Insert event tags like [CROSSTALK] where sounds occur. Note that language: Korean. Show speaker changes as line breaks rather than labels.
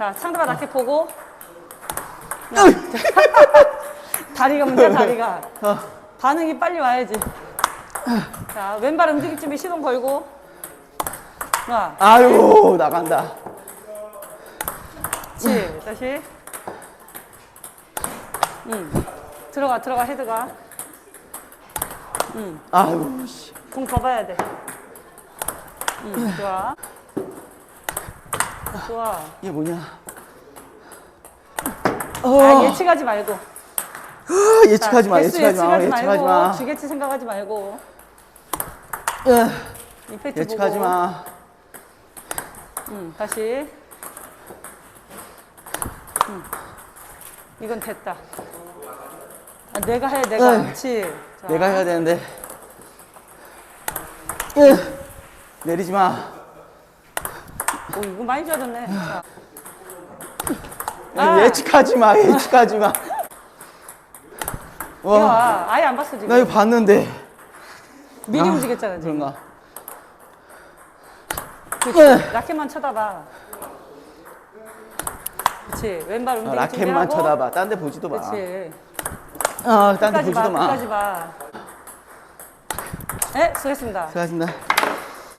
자, 상대방 라켓 보고. 야. [LAUGHS] 다리가 문제야, 다리가.
어.
반응이 빨리 와야지. 자, 왼발 움직일 준비 시동 걸고. 하나,
아유 나간다.
그렇지. 다시. 응. 들어가, 들어가, 헤드가. 응.
아유 씨.
공 더 봐야 돼. 응, 좋아. 좋아.
이게 뭐냐?
아,
어.
예측하지 말고.
아, 예측하지 마.
자, 개수
예측하지 마. 예측하지
말고,
마.
주겠지 생각하지 말고.
예,
임팩트
예측하지
보고.
마.
응, 다시. 응. 이건 됐다. 아, 내가 해, 내가.
에이.
그렇지. 자,
내가 해야 되는데. 예. 내리지 마.
오, 이거 많이 좋아졌네. 자.
아.
아.
예측하지 마. 예측하지 마. 와,
와, 아예 안 봤어, 지금.
나 이거 봤는데.
미리
아,
움직였잖아, 지금.
그런가?
그렇지.
에.
라켓만 쳐다봐. 그렇지. 왼발
어,
움직임
라켓만
준비하고.
쳐다봐. 딴 데 보지도 마.
그렇지.
아, 딴 데
끝까지 봐,
보지도 마.
끝까지 봐. 네, 수고했습니다.
수고하셨습니다.